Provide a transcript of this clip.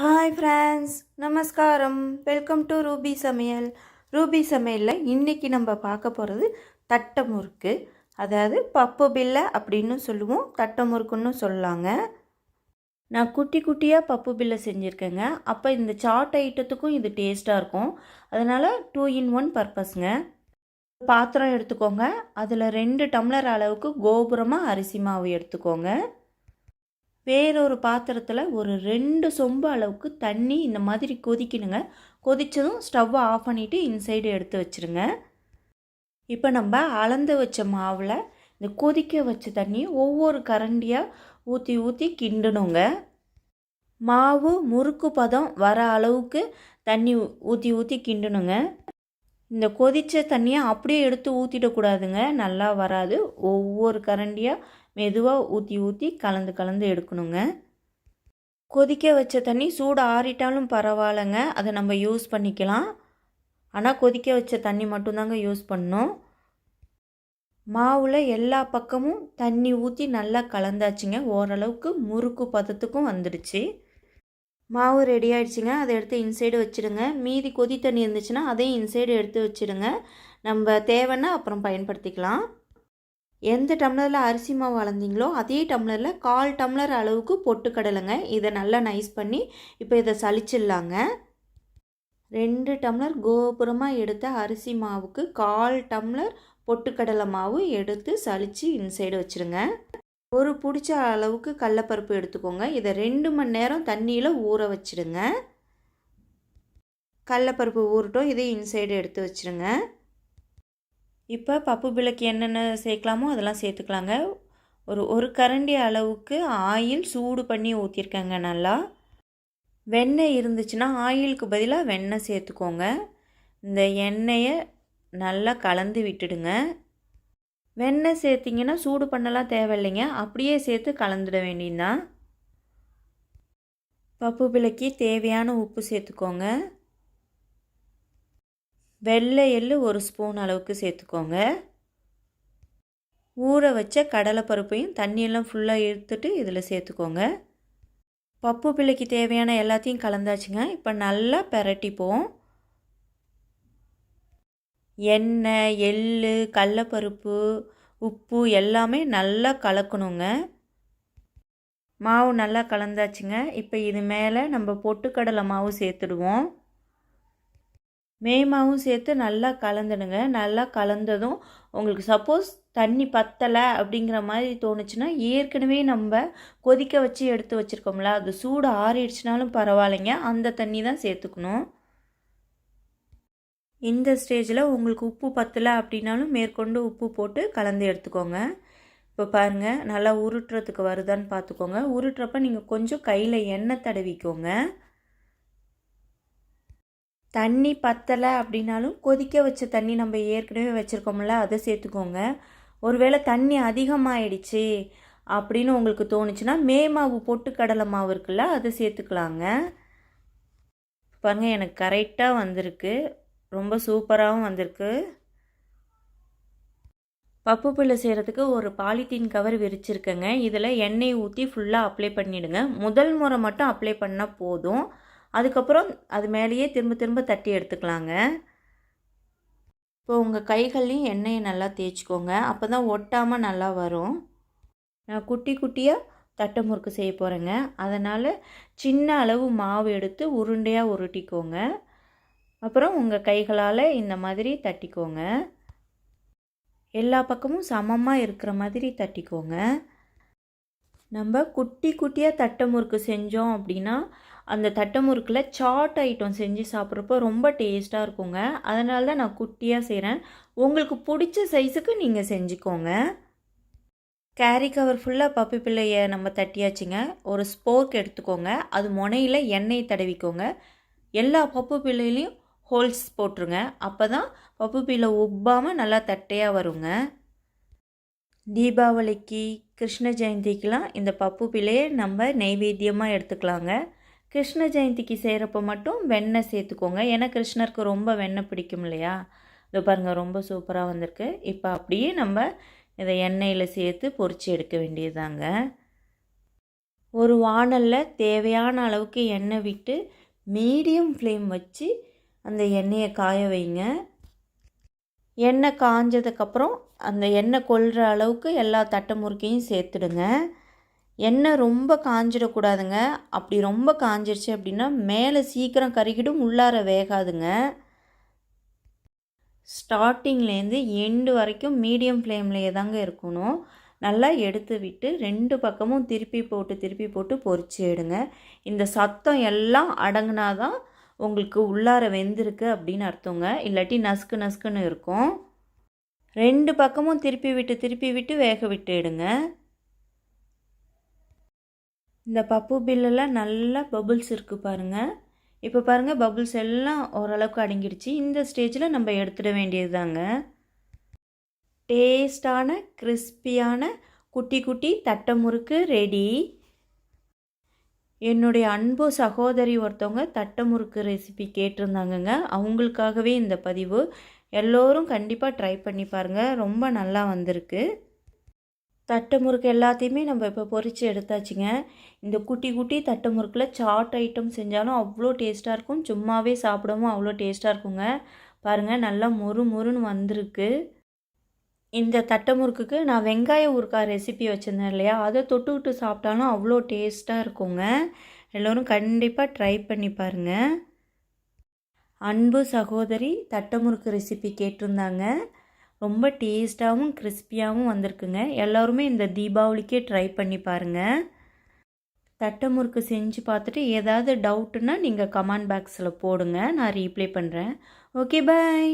Hi friends நமஸ்காரம். Welcome to Ruby சமையல் Ruby சமையலில் இன்றைக்கி நம்ம பார்க்க போகிறது தட்டை முறுக்கு. அதாவது பப்பு பில்லை அப்படின்னு சொல்லுவோம். தட்டை முறுக்குன்னு சொல்லலாங்க நான் குட்டி குட்டியாக பப்பு பில்லை செஞ்சுருக்கேங்க. அப்போ இந்த சாட் ஐட்டத்துக்கும் இது டேஸ்ட்டாக இருக்கும். அதனால் டூ இன் ஒன் பர்பஸ்ங்க. பாத்திரம் எடுத்துக்கோங்க. அதில் ரெண்டு டம்ளர் அளவுக்கு கோபுரமாக அரிசி மாவு எடுத்துக்கோங்க. வேறொரு பாத்திரத்தில் ஒரு ரெண்டு சொம்பு அளவுக்கு தண்ணி இந்த மாதிரி கொதிக்கணுங்க. கொதித்ததும் ஸ்டவ்வை ஆஃப் பண்ணிவிட்டு இன்சைடு எடுத்து வச்சுருங்க. இப்போ நம்ம அளந்து வச்ச மாவில் இந்த கொதிக்க வச்ச தண்ணி ஒவ்வொரு கரண்டியாக ஊற்றி ஊற்றி கிண்டணுங்க. மாவு முறுக்கு பதம் வர அளவுக்கு தண்ணி ஊற்றி ஊற்றி கிண்டணுங்க. இந்த கொதித்த தண்ணியை அப்படியே எடுத்து ஊற்றிடக்கூடாதுங்க நல்லா வராது. ஒவ்வொரு கரண்டியாக மெதுவாக ஊற்றி ஊற்றி கலந்து கலந்து எடுக்கணுங்க. கொதிக்க வச்ச தண்ணி சூடு ஆறிட்டாலும் பரவாயில்லைங்க. அதை நம்ம யூஸ் பண்ணிக்கலாம். ஆனால் கொதிக்க வச்ச தண்ணி மட்டும்தாங்க யூஸ் பண்ணணும். மாவில் எல்லா பக்கமும் தண்ணி ஊற்றி நல்லா கலந்தாச்சுங்க. ஓரளவுக்கு முறுக்கு பதத்துக்கும் வந்துடுச்சு. மாவு ரெடி ஆயிடுச்சுங்க. அதை எடுத்து இன்சைடு வச்சுடுங்க மீதி கொதி தண்ணி இருந்துச்சுன்னா அதையும் இன்சைடு எடுத்து வச்சுடுங்க நம்ம தேவைன்னா அப்புறம் பயன்படுத்திக்கலாம். எந்த டம்ளரில் அரிசி மாவு அளந்தீங்களோ அதே டம்ளரில் கால் டம்ளர் அளவுக்கு பொட்டுக்கடலைங்க. இதை நல்லா நைஸ் பண்ணி இப்போ இதை சளிச்சிடலாங்க. ரெண்டு டம்ளர் கோபுரமாக எடுத்த அரிசி மாவுக்கு கால் டம்ளர் பொட்டுக்கடலை மாவு எடுத்து சளிச்சு இன்சைடு வச்சுருங்க. ஒரு பிடிச்ச அளவுக்கு கடலப்பருப்பு எடுத்துக்கோங்க. இதை ரெண்டு மணி நேரம் தண்ணியில் ஊற வச்சிடுங்க. கடலப்பருப்பு ஊறட்டும். இதை இன்சைடு எடுத்து வச்சுருங்க. இப்போ பப்பு பிளக்கு என்னென்ன சேர்க்கலாமோ அதெல்லாம் சேர்த்துக்கலாங்க. ஒரு ஒரு கரண்டி அளவுக்கு ஆயில் சூடு பண்ணி ஊற்றிருக்கேங்க நல்லா. வெண்ணெய் இருந்துச்சுன்னா ஆயிலுக்கு பதிலாக வெண்ணெய் சேர்த்துக்கோங்க. இந்த எண்ணெயை நல்லா கலந்து விட்டுடுங்க. வெண்ணெய் சேர்த்திங்கன்னா சூடு பண்ணலாம் தேவையில்லைங்க. அப்படியே சேர்த்து கலந்துட வேண்டியதுதான். பப்பு பிள்ளைக்கு தேவையான உப்பு சேர்த்துக்கோங்க. வெள்ளை எள்ளு ஒரு ஸ்பூன் அளவுக்கு சேர்த்துக்கோங்க. ஊற வச்ச கடலைப்பருப்பையும் தண்ணியெல்லாம் ஃபுல்லாக எடுத்துட்டு இதில் சேர்த்துக்கோங்க. பப்பு பிள்ளைக்கு தேவையான எல்லாத்தையும் கலந்தாச்சுங்க. இப்போ நல்லா பெரட்டிப்போம். எண்ணெய் எள் கடலப்பருப்பு உப்பு எல்லாமே நல்லா கலக்கணுங்க. மாவு நல்லா கலந்தாச்சுங்க. இப்போ இது மேலே நம்ம பொட்டுக்கடலை மாவு சேர்த்துடுவோம். மே மாவும் சேர்த்து நல்லா கலந்துடுங்க. நல்லா கலந்ததும் உங்களுக்கு சப்போஸ் தண்ணி பத்தலை அப்படிங்கிற மாதிரி தோணுச்சுன்னா ஏற்கனவே நம்ம கொதிக்க வச்சு எடுத்து வச்சுருக்கோம்ல அது சூடு ஆறிடுச்சுனாலும் பரவாயில்லைங்க. அந்த தண்ணி தான் சேர்த்துக்கணும். இந்த ஸ்டேஜில் உங்களுக்கு உப்பு பத்தலை அப்படின்னாலும் மேற்கொண்டு உப்பு போட்டு கலந்து எடுத்துக்கோங்க. இப்போ பாருங்கள் நல்லா உருட்டுறதுக்கு வருதான்னு பார்த்துக்கோங்க உருட்டுறப்ப நீங்கள் கொஞ்சம் கையில் எண்ணெய் தடவிக்கோங்க. தண்ணி பத்தலை அப்படின்னாலும் கொதிக்க வச்ச தண்ணி நம்ம ஏற்கனவே வச்சுருக்கோம்ல அதை சேர்த்துக்கோங்க. ஒருவேளை தண்ணி அதிகமாகிடுச்சு அப்படின்னு உங்களுக்கு தோணுச்சுன்னா மே மாவு பொட்டு கடலை மாவு இருக்குல்ல அதை சேர்த்துக்கலாங்க. பாருங்கள் எனக்கு கரெக்டாக வந்திருக்கு. ரொம்ப சூப்பராகவும் வந்திருக்கு. பப்பு பிள்ளை செய்கிறதுக்கு ஒரு பாலித்தீன் கவர் விரிச்சிருக்கேங்க. இதில் எண்ணெய் ஊற்றி ஃபுல்லாக அப்ளை பண்ணிவிடுங்க முதல் முறை மட்டும் அப்ளை பண்ணால் போதும். அதுக்கப்புறம் அது மேலேயே திரும்ப திரும்ப தட்டி எடுத்துக்கலாங்க. இப்போ உங்கள் கைகள்லையும் எண்ணெயை நல்லா தேய்ச்சிக்கோங்க. அப்போ தான் ஒட்டாமல் நல்லா வரும். நான் குட்டி குட்டியாக தட்டை முறுக்கு செய்ய போகிறேங்க அதனால் சின்ன அளவு மாவு எடுத்து உருண்டையாக உருட்டிக்கோங்க. அப்புறம் உங்கள் கைகளால் இந்த மாதிரி தட்டிக்கோங்க. எல்லா பக்கமும் சமமாக இருக்கிற மாதிரி தட்டிக்கோங்க. நம்ம குட்டி குட்டியாக தட்டை முறுக்கு செஞ்சோம் அப்படின்னா அந்த தட்டை முறுக்கில் சாட் ஐட்டம் செஞ்சு சாப்பிட்றப்போ ரொம்ப டேஸ்ட்டாக இருக்குங்க. அதனால தான் நான் குட்டியாக செய்கிறேன் உங்களுக்கு பிடிச்ச சைஸுக்கு நீங்கள் செஞ்சுக்கோங்க. கேரி கவர் ஃபுல்லாக பப்பி பிள்ளையை நம்ம தட்டியாச்சுங்க. ஒரு ஸ்போர்க் எடுத்துக்கோங்க. அது முனையில் எண்ணெய் தடவிக்கோங்க. எல்லா பப்பு பிள்ளையிலையும் ஹோல்ஸ் போட்டுருங்க. அப்போ தான் பப்பு பிள்ளை உப்பாமல் நல்லா தட்டையாக வருங்க. தீபாவளிக்கு கிருஷ்ண ஜெயந்திக்கெலாம் இந்த பப்பு பிள்ளையை நம்ம நெய்வேத்தியமாக எடுத்துக்கலாங்க. கிருஷ்ண ஜெயந்திக்கு செய்கிறப்ப மட்டும் வெண்ணெய் சேர்த்துக்கோங்க. ஏன்னா கிருஷ்ணருக்கு ரொம்ப வெண்ணெய் பிடிக்கும் இல்லையா? இதை பாருங்கள் ரொம்ப சூப்பராக வந்திருக்கு. இப்போ அப்படியே நம்ம இதை எண்ணெயில் சேர்த்து பொறிச்சு எடுக்க வேண்டியதாங்க ஒரு வாணலில் தேவையான அளவுக்கு எண்ணெய் விட்டு மீடியம் ஃப்ளேம் வச்சு அந்த எண்ணெயை காய வைங்க. எண்ணெய் காஞ்சதுக்கப்புறம் அந்த எண்ணெய் கொள்கிற அளவுக்கு எல்லா தட்டை முறுக்கையும் சேர்த்துடுங்க. எண்ணெய் ரொம்ப காஞ்சிடக்கூடாதுங்க. அப்படி ரொம்ப காஞ்சிருச்சு அப்படின்னா மேலே சீக்கிரம் கருகிடும் உள்ளார வேகாதுங்க. ஸ்டார்டிங்லேருந்து எண்டு வரைக்கும் மீடியம் ஃப்ளேம்லேயே தாங்க இருக்கணும். நல்லா எடுத்து விட்டு ரெண்டு பக்கமும் திருப்பி போட்டு திருப்பி போட்டு பொறிச்சு எடுங்க. இந்த சத்தம் எல்லாம் அடங்கினாதான் உங்களுக்கு உள்ளார வெந்திருக்கு அப்படின்னு அர்த்தங்க. இல்லாட்டி நசுக்கு நசுக்குன்னு இருக்கும். ரெண்டு பக்கமும் திருப்பி விட்டு திருப்பி விட்டு வேக விட்டுடுங்க இந்த பப்பு பில்லெல்லாம் நல்லா பபுள்ஸ் இருக்குது பாருங்கள் இப்போ பாருங்கள் பபுள்ஸ் எல்லாம் ஓரளவுக்கு அடங்கிடுச்சு. இந்த ஸ்டேஜில் நம்ம எடுத்துட வேண்டியது தாங்க டேஸ்டான கிறிஸ்பியான குட்டி குட்டி தட்டை முறுக்கு ரெடி என்னுடைய அன்பு சகோதரி ஒருத்தவங்க தட்டை முறுக்கு ரெசிபி கேட்டிருந்தாங்கங்க. அவங்களுக்காகவே இந்த பதிவு. எல்லோரும் கண்டிப்பாக ட்ரை பண்ணி பாருங்கள் ரொம்ப நல்லா வந்திருக்கு. தட்டை முறுக்கு எல்லாத்தையுமே நம்ம இப்போ பொரித்து எடுத்தாச்சுங்க. இந்த குட்டி குட்டி தட்டை முறுக்கில் சாட் ஐட்டம் செஞ்சாலும் அவ்வளோ டேஸ்ட்டாக இருக்கும். சும்மாவே சாப்பிடவும் அவ்வளோ டேஸ்ட்டாக இருக்குங்க. பாருங்கள் நல்லா மொறு மொறுன்னு வந்திருக்கு. இந்த தட்டை முறுக்குக்கு நான் வெங்காய ஊறுக்காய் ரெசிபி வச்சுருந்தேன் இல்லையா? அதை தொட்டுக்கிட்டு சாப்பிட்டாலும் அவ்வளோ டேஸ்ட்டாக இருக்குங்க. எல்லோரும் கண்டிப்பாக ட்ரை பண்ணி பாருங்கள் அன்பு சகோதரி தட்டை முறுக்கு ரெசிபி கேட்டிருந்தாங்க. ரொம்ப டேஸ்ட்டாகவும் கிறிஸ்பியாகவும் வந்திருக்குங்க. எல்லோருமே இந்த தீபாவளிக்கே ட்ரை பண்ணி பாருங்கள் தட்டை முறுக்கு செஞ்சு பார்த்துட்டு ஏதாவது டவுட்டுன்னா நீங்கள் கமெண்ட் பாக்ஸில் போடுங்க. நான் ரீப்ளை பண்ணுறேன் ஓகே பாய்